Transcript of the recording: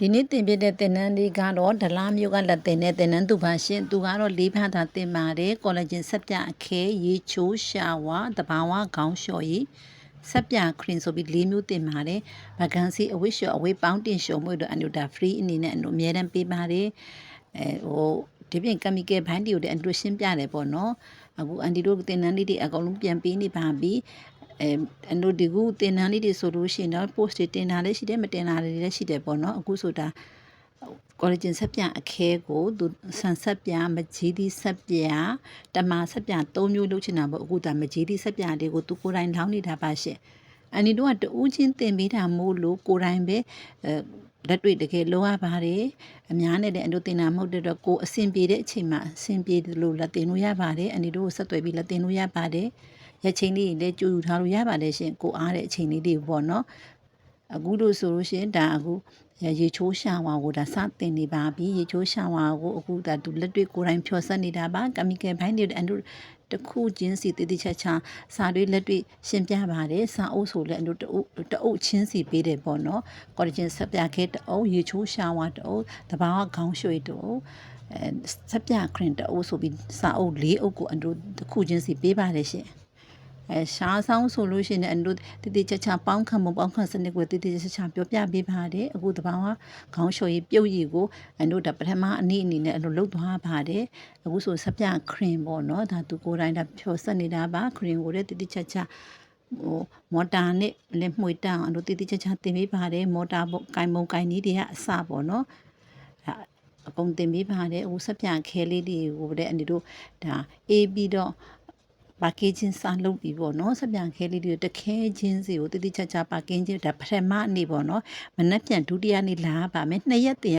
ဒီနေ့တင်ပြတဲ့တင်နန်းလေးကတော့ဒလားမျိုးကလက်တင်တဲ့တင်နန်းသူပါရှင်သူကတော့လေးဖားသာတင်ပါတယ်ကောလာဂျင်ဆက်ပြအခဲရေချိုးရှာဝါတဘာဝခေါင်းလျှော်ရည်ဆက်ပြခရင်ဆိုပြီးလေးမျိုးတင်ပါတယ်ဗကန်စီအဝိရှော်အဝိပေါင်းတင်ရှုံမှုတို့အန်ဒိုတာ free အနေနဲ့အန်ဒိုအများတန်းပေးပါတယ်အဲဟိုဒီပြင်ကမီကယ်ဘိုင်းတီကိုလည်းအန်ဒိုရှင်းပြတယ်ပေါ့နော်အခုအန်ဒီတို့တင်နန်းလေးတွေအကုန်လုံးပြန်ပေးနေပါပြီ အဲအန်ဒိုဒီကူတင်နန်းလေးတွေဆိုလို့ရှိရင်တော့ post တွေတင်တာလည်းရှိတယ်မတင်တာလည်းရှိတယ်ပေါ့နော်အခုဆိုတာကော်လဂျင်ဆက်ပြအခဲကိုသူဆန်ဆက်ပြမကြီးသီးဆက်ပြတမာဆက်ပြ၃မျိုးလုပ်ချင်တာပေါ့အခုဒါမကြီးသီးဆက်ပြလေးကိုသူကိုယ်တိုင်လောင်းနေတာပါရှင့်အန်ဒီတို့ကတူးချင်းတင်ပေးတာမို့လို့ကိုယ်တိုင်ပဲအဲလက်တွေ့တကယ်လောရပါတယ်အများနဲ့လည်းအန်တို့တင်တာမဟုတ်တဲ့တော့ကိုယ်အဆင်ပြေတဲ့အချိန်မှာအဆင်ပြေလို့လက်တင်လို့ရပါတယ်အန်ဒီတို့ကိုဆက်သွယ်ပြီးလက်တင်လို့ရပါတယ် ရက်ချင်းလေးတွေလည်းကြိုယူထားလို့ရပါတယ်ရှင်ကိုအားတဲ့အချိန်လေးတွေပေါ့နော်အခုလို့ဆိုလို့ရှိရင်ဒါအခုရေချိုးရှာဝါကိုဒါစတင်နေပါပြီရေချိုးရှာဝါကိုအခုဒါသူလက်တွေ့ကိုယ်တိုင်ဖြော်ဆက်နေတာပါကမီကယ်ဘိုင်းတွေအန်တို့တစ်ခုချင်းစီတည်တည်ချာချာစာတွေလက်တွေ့ရှင်းပြပါတယ်စာအုပ်ဆိုလည်းအန်တို့တအုပ်တအုပ်ချင်းစီပေးတယ်ပေါ့နော်ကော်လဂျင်ဆက်ပြခဲတအုပ်ရေချိုးရှာဝါတအုပ်တဘာဝခေါင်းရွှေတအုပ်အဲဆက်ပြခရင်တအုပ်ဆိုပြီးစာအုပ်၄အုပ်ကိုအန်တို့တစ်ခုချင်းစီပေးပါတယ်ရှင် အဲရှားဆောင်ဆိုလို့ရှိရင်လည်းအန်တို့တည်တည်ချာချာပေါင်းခံမပေါင်းခံစနစ်ကိုတည်တည်ချာချာပြောပြပေးပါတယ်အခုတပောင်းကခေါင်းလျှော်ရည်ပြုတ်ရည်ကိုအန်တို့ဒါပထမအနည်းအနေနဲ့အလိုလုပ်သွားပါတယ်အခုဆိုဆက်ပြခရင်ပေါ့နော်ဒါသူကိုယ်တိုင်ဒါဖြောဆက်နေတာပါခရင်ကိုလည်းတည်တည်ချာချာဟိုမော်တာနဲ့လည်းမှွေတန်းအောင်အန်တို့တည်တည်ချာချာတင်ပေးပါတယ်မော်တာပေါ့ကင်မုံကင်နည်းတွေကအစပေါ့နော်ဒါအကုန်တင်ပေးပါတယ်အခုဆက်ပြခဲလေးတွေကိုလည်းအန်တို့ဒါအေးပြီးတော့ ပါကေးချင်းစားလုပ်ပြီးပေါ့နော်ဆက်ပြန်ခဲလေးတွေတခဲချင်းစီကိုတိတိကျကျပါကင်းချင်းဒါပထမနေ့ပေါ့နော်မနက်ပြန်ဒုတိယနေ့လာပါမယ်နှစ်ရက်တင်